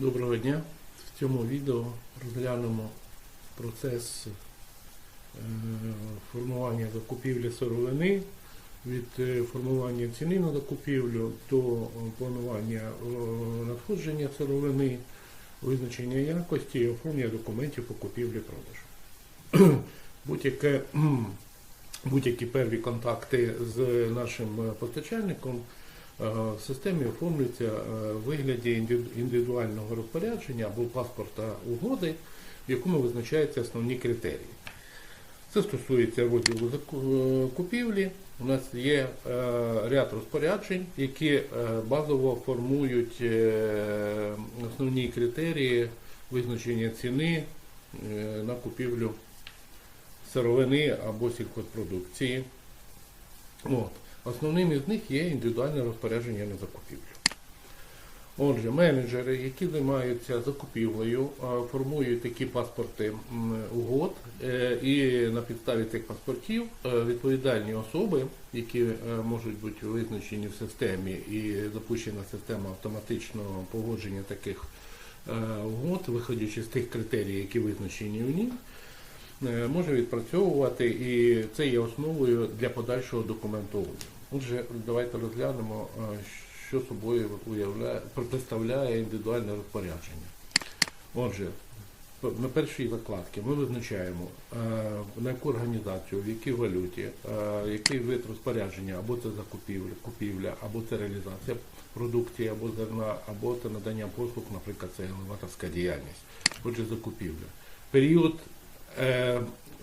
Доброго дня! В цьому відео розглянемо процес е, формування закупівлі сировини від е, формування ціни на закупівлю до планування е, надходження сировини, визначення якості і оформлення документів по купівлі-продажу. Будь-які перві контакти з нашим постачальником в системі оформлюються е, в вигляді індивідуального розпорядження або паспорта угоди, в якому визначаються основні критерії. Це стосується розділу е, купівлі. У нас є е, ряд розпоряджень, які е, базово формують е, основні критерії визначення ціни е, на купівлю сировини або сільхозпродукції. От. Основним із них є індивідуальне розпорядження на закупівлю. Отже, менеджери, які займаються закупівлею, формують такі паспорти угод, е, і на підставі цих паспортів е, відповідальні особи, які е, можуть бути визначені в системі і запущена система автоматичного погодження таких угод, виходячи з тих критерій, які визначені у них, може відпрацьовувати, і це є основою для подальшого документовування. Отже, давайте розглянемо, е, що собою уявляє, представляє індивідуальне розпорядження. Отже, на першій закладці ми визначаємо, е, на яку організацію, в якій валюті, е, який вид розпорядження, або це закупівля, купівля, або це реалізація продукції, або зерна, або це надання послуг, наприклад, це елеваторська діяльність. Отже, закупівля. Період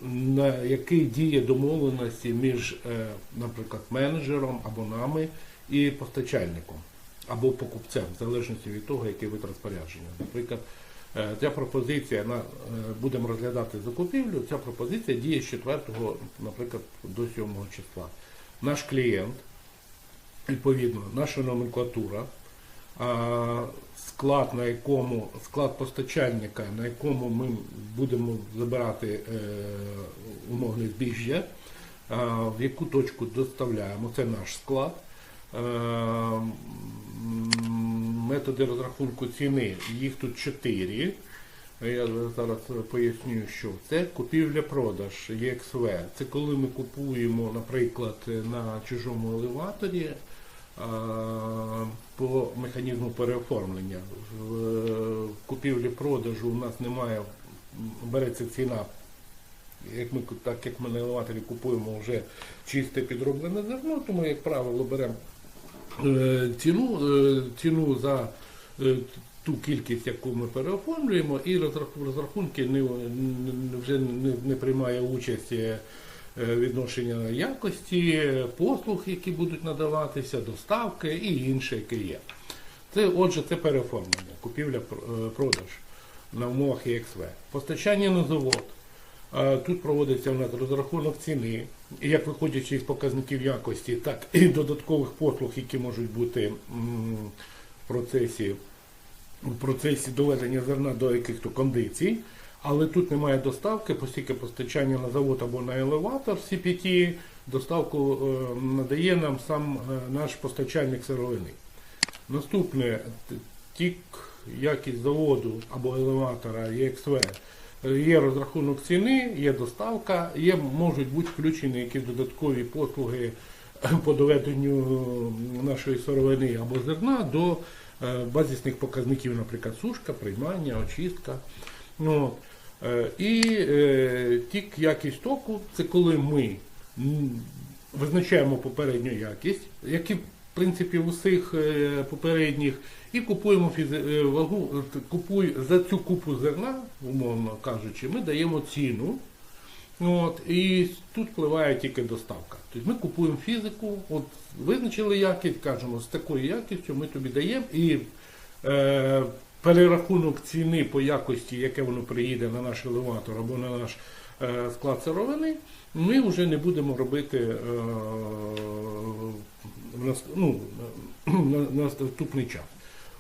на який діє домовленості між, е, наприклад, менеджером або нами і постачальником або покупцем, в залежності від того, який вид розпорядження. Наприклад, е, ця пропозиція на е, будемо розглядати закупівлю. Ця пропозиція діє з 4, наприклад, до 7 числа. Наш клієнт, відповідно, наша номенклатура, склад, на якому склад постачальника, на якому ми будемо забирати е, умовне збіжжя, в яку точку доставляємо, це наш склад. Е, Методи розрахунку ціни, їх тут чотири. Я зараз поясню, що це купівля-продаж ЄКСВ. Це коли ми купуємо, наприклад, на чужому елеваторі по механізму переоформлення. В е, купівлі-продажу у нас немає, береться ціна. Як ми, так як ми на елеваторі купуємо вже чисте підроблене зерно, то ми, як правило, беремо е, ціну, е, ціну за ту кількість, яку ми переоформлюємо, і розрахунки не, вже не, не приймає участь відношення якості, е, послуг, які будуть надаватися, доставки і інше, яке є. Це, отже, це переоформлення, купівля е, на умовах ЄXВ. Постачання на завод. Е, Тут проводиться у нас розрахунок ціни, як виходячи із показників якості, так і додаткових послуг, які можуть бути в процесі, в процесі доведення зерна до яких-то кондицій. Але тут немає доставки, оскільки постачання на завод або на елеватор CPT, доставку е, надає нам сам е, наш постачальник сировини. Наступне тік якість заводу або елеватора ЄXВ. Є розрахунок ціни, є доставка, є, можуть бути включені якісь додаткові послуги по доведенню нашої сировини або зерна до е, базисних показників, наприклад, сушка, приймання, очистка. Ну. Е, І е, тік якість току це коли ми визначаємо попередню якість, як і в принципі в усіх е, попередніх, і купуємо вагу, купуй за цю купу зерна, умовно кажучи, ми даємо ціну. От, і тут впливає тільки доставка. Тобто ми купуємо фізику, от визначили якість, кажемо, з такою якістю ми тобі даємо і е, перерахунок ціни по якості, яке воно приїде на наш елеватор або на наш е, склад сировини, ми вже не будемо робити е, ну, на, на наступний час.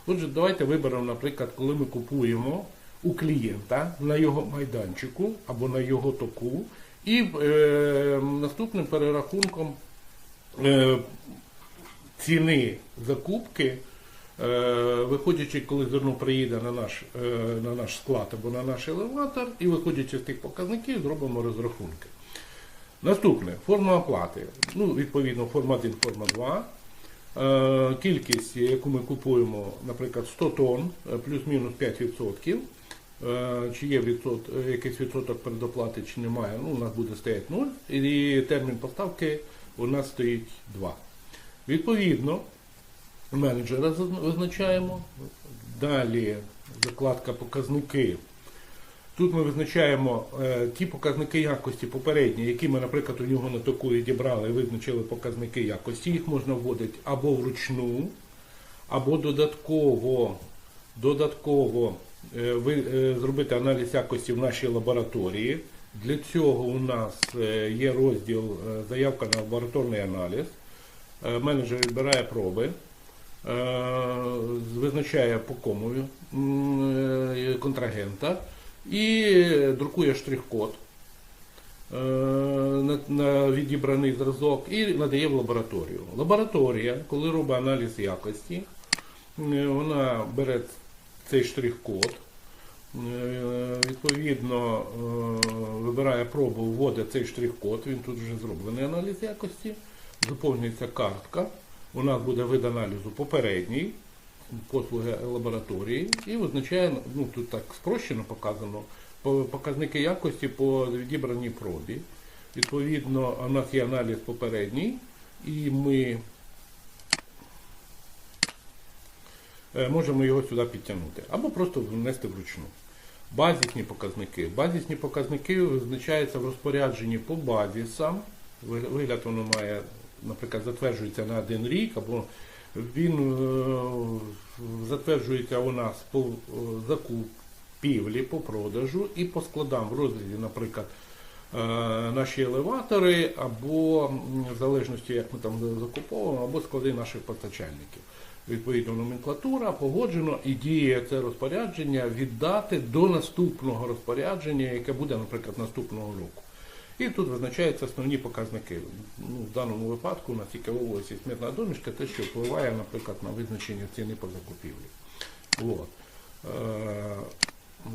Отже, давайте виберемо, наприклад, коли ми купуємо у клієнта на його майданчику або на його току, і е, наступним перерахунком е, ціни закупки Виходячи, коли зерно приїде на наш, е, на наш склад або на наш елеватор, і виходячи з тих показників, зробимо розрахунки. Наступне форма оплати. Ну, відповідно, форма 1, форма 2. Е, Кількість, яку ми купуємо, наприклад, 100 тонн, е, плюс-мінус 5%. Е, Чи є відсот, е, якийсь відсоток передоплати, чи немає, ну, у нас буде стояти 0. І термін поставки у нас стоїть 2. Відповідно, менеджера визначаємо. Далі закладка показники. Тут ми визначаємо е, ті показники якості попередні, які ми, наприклад, у нього на току відібрали і визначили показники якості. Їх можна вводити або вручну, або додатково, додатково е, ви, е, зробити аналіз якості в нашій лабораторії. Для цього у нас е, є розділ е, заявка на лабораторний аналіз. Е, Менеджер відбирає проби, визначає по кому е, контрагента і друкує штрих-код е, на, відібраний зразок і надає в лабораторію. Лабораторія, коли робить аналіз якості, е, вона бере цей штрих-код, е, відповідно е, вибирає пробу, вводить цей штрих-код, він тут вже зроблений аналіз якості, заповнюється картка, у нас буде вид аналізу попередній, послуги лабораторії і визначає, ну тут так спрощено показано, показники якості по відібраній пробі. Відповідно, у нас є аналіз попередній, і ми е, можемо його сюди підтягнути або просто внести вручну. Базисні показники. Базисні показники визначаються в розпорядженні по базісам. Вигляд воно має, наприклад, затверджується на один рік, або він е, затверджується у нас по е, закупівлі, по продажу і по складам в розрізі, наприклад, е, наші елеватори, або в залежності, як ми там закуповуємо, або склади наших постачальників. Відповідно, номенклатура погоджено і діє це розпорядження віддати до наступного розпорядження, яке буде, наприклад, наступного року. І тут визначаються основні показники. Ну, в даному випадку у нас тільки виводиться смітна домішка, те, що впливає, наприклад, на визначення ціни по закупівлі. От. Е,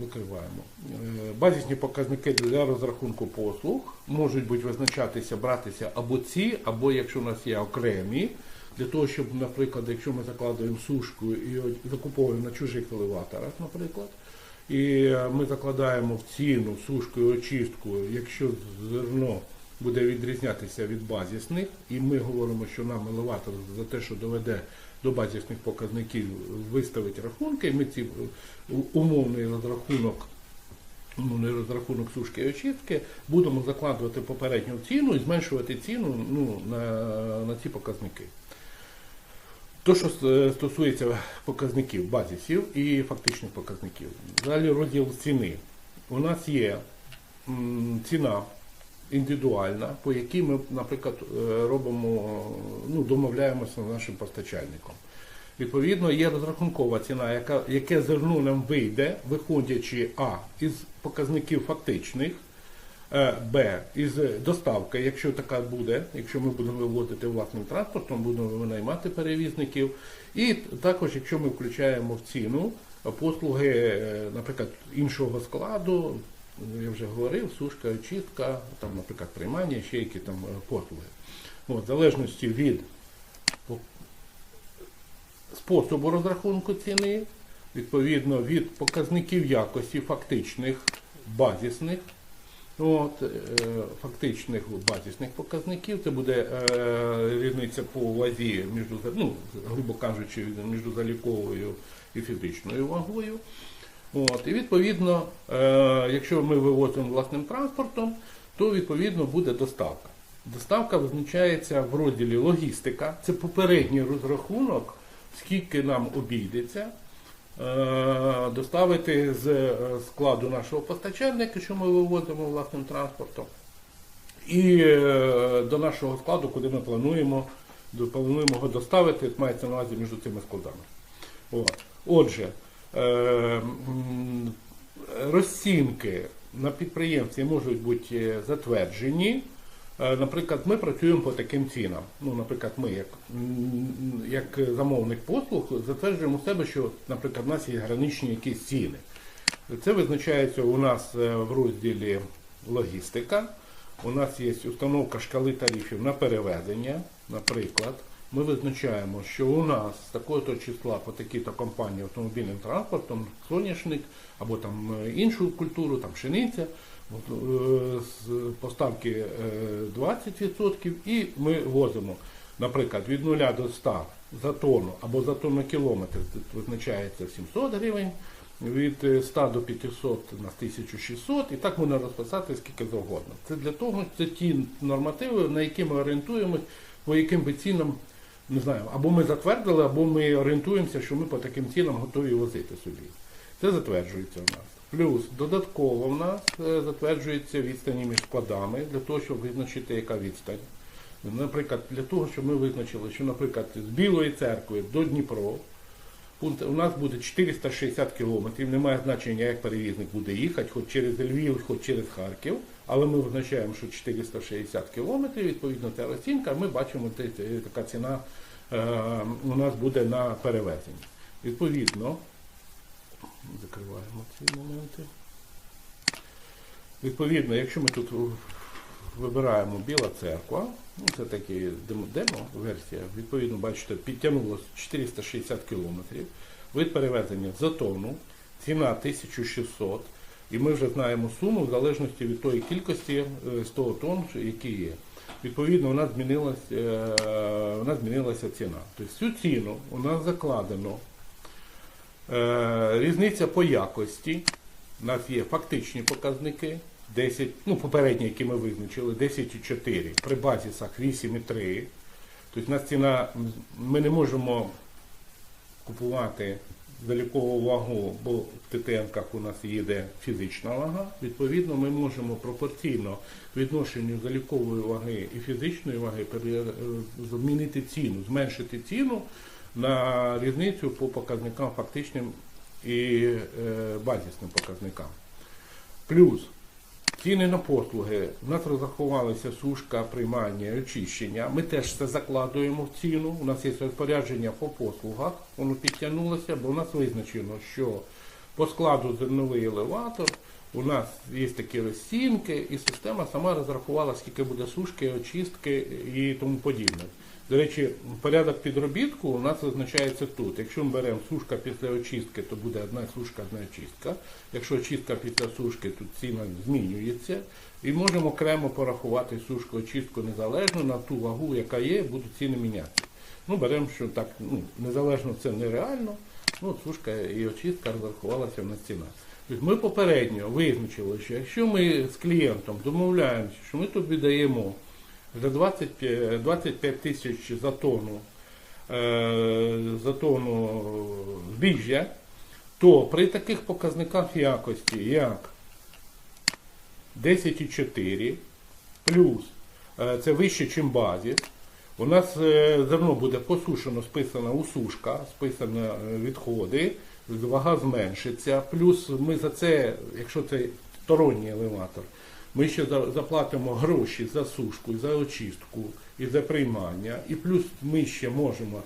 Викриваємо. Е, Базисні показники для розрахунку послуг можуть бути визначатися, братися або ці, або якщо у нас є окремі, для того, щоб, наприклад, якщо ми закладуємо сушку і закуповуємо на чужих елеваторах, наприклад, і ми закладаємо в ціну сушку і очистку, якщо зерно буде відрізнятися від базисних, і ми говоримо, що нам елеватор за те, що доведе до базисних показників, виставить рахунки, ми ці е, умовний розрахунок. Умовний розрахунок сушки і очистки будемо закладувати попередню ціну і зменшувати ціну ну, на, на ці показники. То, що стосується показників, базисів і фактичних показників. Далі розділ ціни. У нас є ціна індивідуальна, по якій ми, наприклад, е, робимо, ну, домовляємося з нашим постачальником. Відповідно, є розрахункова ціна, яка, яке зерно нам вийде, виходячи А із показників фактичних, Е, Б із доставки, якщо така буде, якщо ми будемо вивозити власним транспортом, будемо винаймати перевізників. І також, якщо ми включаємо в ціну послуги, е, наприклад, іншого складу, я вже говорив, сушка, очистка, там, наприклад, приймання, ще які там е, послуги. От, в залежності від способу розрахунку ціни, відповідно від показників якості фактичних, базисних, От, е, фактичних базисних показників це буде е, різниця по вазі між, ну, грубо кажучи, між заліковою і фізичною вагою. От, і відповідно, е, якщо ми вивозимо власним транспортом, то відповідно буде доставка. Доставка визначається в розділі логістика. Це попередній розрахунок, скільки нам обійдеться доставити з е, складу нашого постачальника, що ми вивозимо власним транспортом, і е, до нашого складу, куди ми плануємо, плануємо його доставити, мається на увазі між цими складами. От. Отже, е, розцінки на підприємстві можуть бути е, затверджені Е, Наприклад, ми працюємо по таким цінам. Ну, наприклад, ми, як, як замовник послуг, затверджуємо себе, що, наприклад, у нас є граничні якісь ціни. Це визначається у нас е, в розділі логістика. У нас є установка шкали тарифів на перевезення. Наприклад, ми визначаємо, що у нас з такого-то числа по такій-то компанії автомобільним транспортом, соняшник або там е, іншу культуру, там пшениця, е, з поставки е, 20% і ми возимо, наприклад, від 0 до 100 за тонну або за тонну кілометр визначається 700 гривень, від е, 100 до 500 на 1600 і так можна розписати скільки завгодно. Це для того, це ті нормативи, на які ми орієнтуємось, по яким би цінам, не знаю, або ми затвердили, або ми орієнтуємося, що ми по таким цінам готові возити собі. Це затверджується в нас. Плюс додатково в нас е, затверджується відстані між складами для того, щоб визначити, яка відстань. Наприклад, для того, щоб ми визначили, що, наприклад, з Білої церкви до Дніпро пункт у нас буде 460 кілометрів. Немає значення, як перевізник буде їхати, хоч через Львів, хоч через Харків. Але ми визначаємо, що 460 кілометрів, відповідно, ця оцінка, ми бачимо, така ціна е, у нас буде на перевезення. Відповідно, закриваємо ці моменти. Відповідно, якщо ми тут вибираємо Біла церква, ну це такі демо, демо версія, відповідно, бачите, підтягнулося 460 кілометрів, вид перевезення за тонну, ціна 1600, і ми вже знаємо суму в залежності від тої кількості е, 100 тонн, які є. Відповідно, у нас змінилась, е, у нас змінилася ціна. Тобто цю ціну у нас закладено Різниця по якості. У нас є фактичні показники. 10, ну, попередні, які ми визначили, 10,4, при базісах 8,3. Тобто нас ціна, ми не можемо купувати залікову вагу, бо в ТТНках у нас їде фізична вага. Відповідно, ми можемо пропорційно відношенню залікової ваги і фізичної ваги е, змінити ціну, зменшити ціну на різницю по показникам фактичним і е, базісним показникам. Плюс ціни на послуги. У нас розрахувалися сушка, приймання, і очищення. Ми теж це закладуємо в ціну. У нас є розпорядження по послугах, воно підтягнулося, бо у нас визначено, що по складу зерновий елеватор. У нас є такі розцінки, і система сама розрахувала, скільки буде сушки, очистки і тому подібне. До речі, порядок підробітку у нас визначається тут. Якщо ми беремо сушка після очистки, то буде одна сушка, одна очистка. Якщо очистка після сушки, то ціна змінюється. І можемо окремо порахувати сушку, очистку незалежно на ту вагу, яка є, будуть ціни мінятися. Ну, беремо, що так, ну, незалежно це нереально. Ну, сушка і очистка розрахувалася в нас ціна. Тобто ми попередньо визначили, що якщо ми з клієнтом домовляємося, що ми тобі даємо за 25, 25 тисяч за тонну, е, за тонну збіжжя, то при таких показниках якості, як 10,4 плюс е, це вище, ніж базіс, у нас е, зерно буде посушено, списана усушка, списано е, відходи, вага зменшиться. Плюс ми за це, якщо це сторонній елеватор, ми ще заплатимо гроші за сушку, за очистку і за приймання. І плюс ми ще можемо.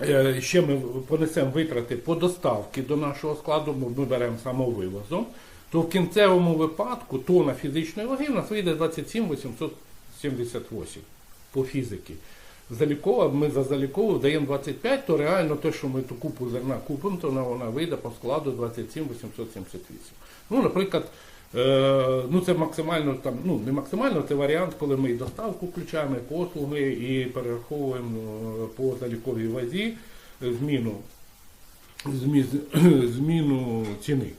е, Ще ми понесемо витрати по доставці до нашого складу, бо ми беремо самовивозом, то в кінцевому випадку тона фізичної ваги у нас вийде 27 878 по фізиці. Залікова, ми за залікову даємо 25, то реально те, що ми ту купу зерна купимо, то вона, вона вийде по складу 27 878. Ну, наприклад, ну це максимально там, ну не максимально, це варіант, коли ми і доставку включаємо, і послуги, і перераховуємо е, по заліковій вазі е, зміну, змі, зміну ціни.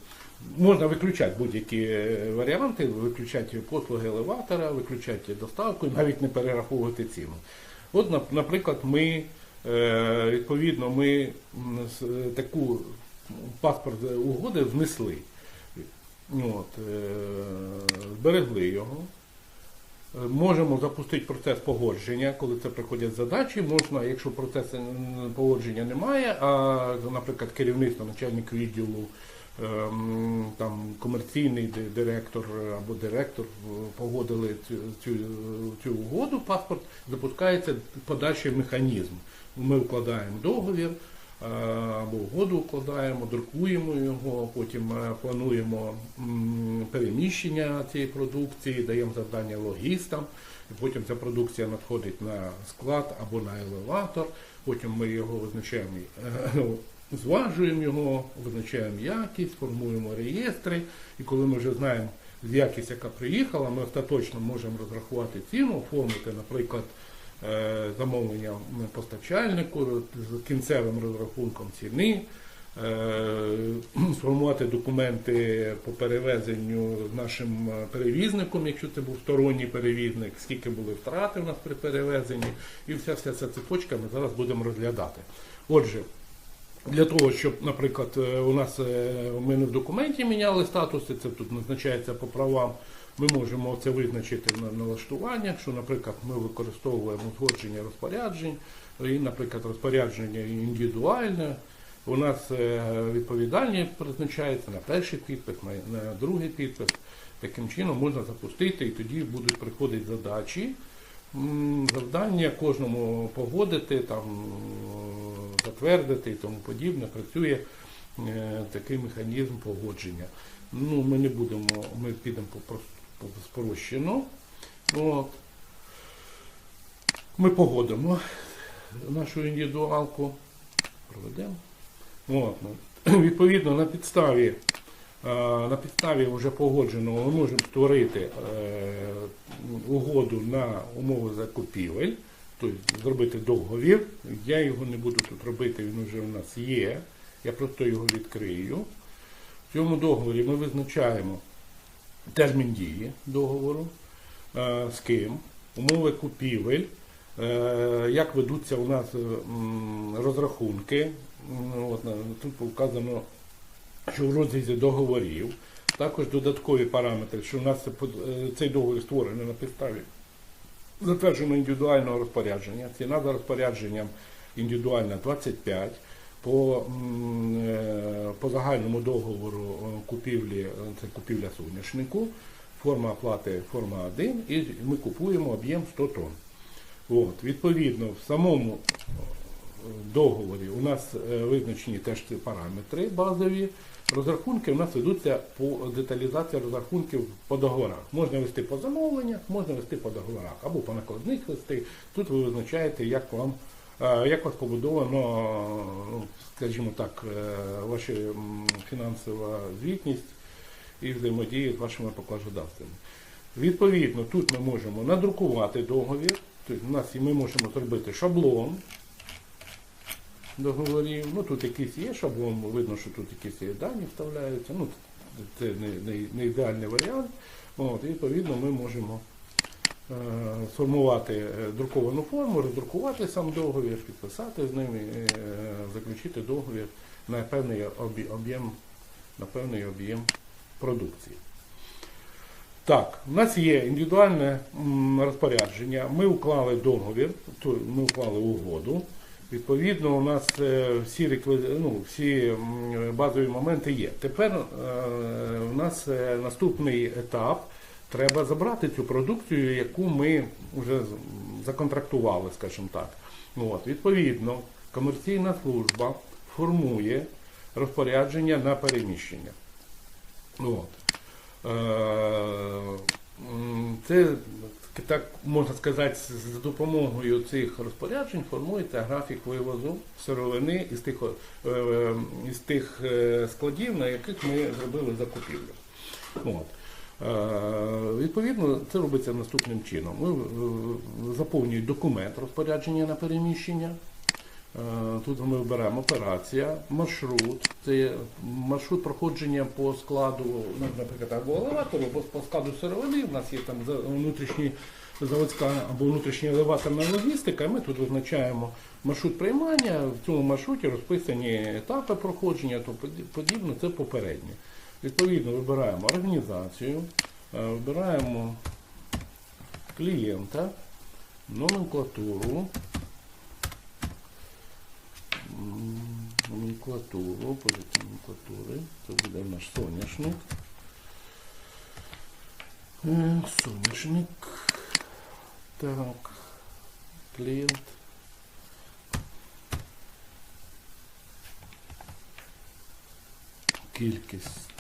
Можна виключати будь-які е, варіанти, виключати послуги елеватора, виключати доставку, і навіть не перераховувати ціну. От, наприклад, ми е, відповідно ми е, таку паспорт е, угоди внесли. От, е, зберегли його. Е, Можемо запустити процес погодження, коли це приходять задачі. Можна, якщо процесу погодження немає, а, наприклад, керівництво, начальник відділу ем, там комерційний директор або директор е, погодили цю, цю, угоду, паспорт, запускається подальший механізм. Ми вкладаємо договір е, або угоду укладаємо, друкуємо його, потім е, плануємо переміщення цієї продукції, даємо завдання логістам, і потім ця продукція надходить на склад або на елеватор, потім ми його визначаємо, е, ну, зважуємо його, визначаємо якість, формуємо реєстри, і коли ми вже знаємо якість, яка приїхала, ми остаточно можемо розрахувати ціну, оформити, наприклад, е, замовлення постачальнику з кінцевим розрахунком ціни, е, сформувати документи по перевезенню з нашим е, перевізником, якщо це був сторонній перевізник, скільки були втрати у нас при перевезенні, і вся вся ця цепочка ми зараз будемо розглядати. Отже, для того, щоб, наприклад, е, у нас е, ми не в документі міняли статуси, це тут назначається по правам. Ми можемо це визначити на налаштуваннях, що, наприклад, ми використовуємо узгодження розпоряджень, і, наприклад, розпорядження індивідуальне. У нас е, відповідальні призначаються на перший підпис, на, другий підпис. Таким чином можна запустити, і тоді будуть приходити задачі. Завдання кожному погодити, там, затвердити і тому подібне. Працює е, такий механізм погодження. Ну, ми не будемо, ми підемо по, прос- по спрощено. От. Ми погодимо нашу індивідуалку, проведемо. От. ну, Відповідно, на підставі, е, на підставі вже погодженого ми можемо створити е, угоду на умови закупівель, тобто зробити договір. Я його не буду тут робити, він вже у нас є. Я просто його відкрию. В цьому договорі ми визначаємо термін дії договору, е, з ким, умови купівель, е, як ведуться у нас е, розрахунки. Тут вказано, що в розрізі договорів. Також додаткові параметри, що у нас цей договір створений на підставі затверджено індивідуального розпорядження. Ціна за розпорядженням індивідуальна 25. По, е, по загальному договору е, купівлі, е, це купівля соняшнику, форма оплати форма 1, і ми купуємо об'єм 100 тонн. От, відповідно, в самому договорі у нас визначені теж ці параметри базові. Розрахунки у нас ведуться по деталізації розрахунків по договорах. Можна вести по замовленнях, можна вести по договорах або по накладних вести. Тут ви визначаєте, як вам як у вас побудовано, ну, скажімо так, е, ваша фінансова звітність і взаємодія з вашими покладодавцями. Відповідно, тут ми можемо надрукувати договір, тобто у нас і ми можемо зробити шаблон договорів. Ну тут якийсь є шаблон, видно, що тут якісь є дані вставляються. Ну, це не, не, не ідеальний варіант. От, відповідно, ми можемо е, сформувати е, друковану форму, роздрукувати сам договір, підписати з ними, е, заключити договір на певний об'єм на певний об'єм продукції. Так, у нас є індивідуальне розпорядження. Ми уклали договір, ми уклали угоду. Відповідно, у нас е, всі ну, всі базові моменти є. Тепер е, у нас е, наступний етап. Треба забрати цю продукцію, яку ми вже законтрактували, скажімо так. От, відповідно, комерційна служба формує розпорядження на переміщення. От. Е, Це так можна сказати, за допомогою цих розпоряджень формується графік вивозу сировини із тих, е, е, із тих е, складів, на яких ми зробили закупівлю. От. Е, Відповідно, це робиться наступним чином. Ми е, заповнюємо документ розпорядження на переміщення. Е, Тут ми вибираємо операція, маршрут. Це маршрут проходження по складу, ну, наприклад, або елеватору, або по складу сировини. У нас є там внутрішні заводська або внутрішня елеваторна логістика. Ми тут визначаємо маршрут приймання. В цьому маршруті розписані етапи проходження, то поді- подібно це попереднє. Відповідно, вибираємо організацію, е, вибираємо клієнта, номенклатуру. Номенклатуру, позицію номенклатури. Це буде наш соняшник. Е, Соняшник. Так. Клієнт. Кількість.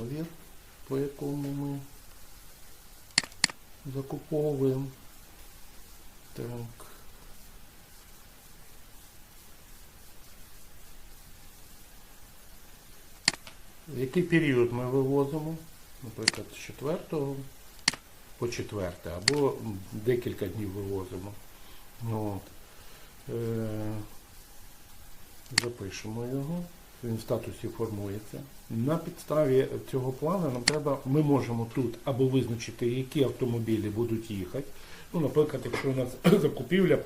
Договір, по якому ми закуповуємо. Так. В який період ми вивозимо? Наприклад, з 4 по 4 або декілька днів вивозимо. Ну, От. Е, запишемо його. Він в статусі формується. На підставі цього плану нам треба, ми можемо тут або визначити, які автомобілі будуть їхати. Ну, наприклад, якщо у нас закупівля,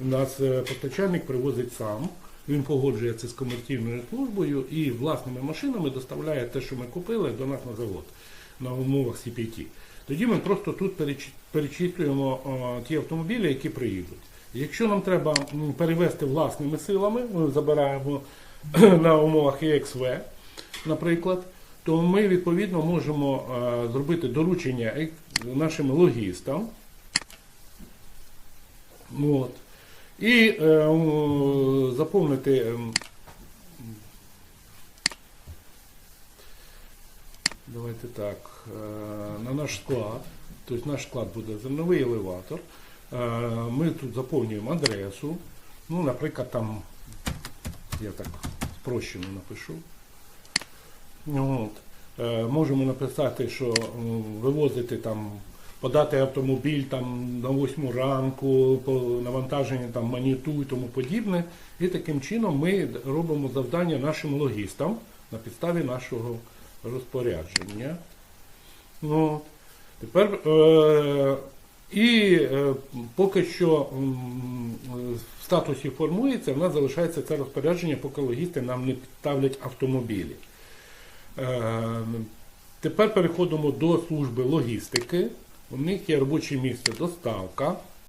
у нас е, постачальник привозить сам, він погоджує це з комерційною службою і власними машинами доставляє те, що ми купили, до нас на завод на умовах CPT. Тоді ми просто тут переч- перечислюємо ті автомобілі, які приїдуть. Якщо нам треба перевезти власними силами, ми забираємо на умовах EXV, наприклад, то ми відповідно можемо е, зробити доручення нашим логістам. От. І е, заповнити ем, Давайте так. е, На наш склад, тобто наш склад буде зерновий елеватор. Е, Ми тут заповнюємо адресу. Ну, наприклад, там я так спрощено напишу. От. Е, Можемо написати, що вивозити там, подати автомобіль там на 8 ранку, по навантаженню там маніту і тому подібне. І таким чином ми робимо завдання нашим логістам на підставі нашого розпорядження. Ну, тепер е, і е, поки що в статусі формується, в нас залишається це розпорядження, поки логісти нам не підставлять автомобілі. Е, тепер переходимо до служби логістики. У них є робоче місце доставка.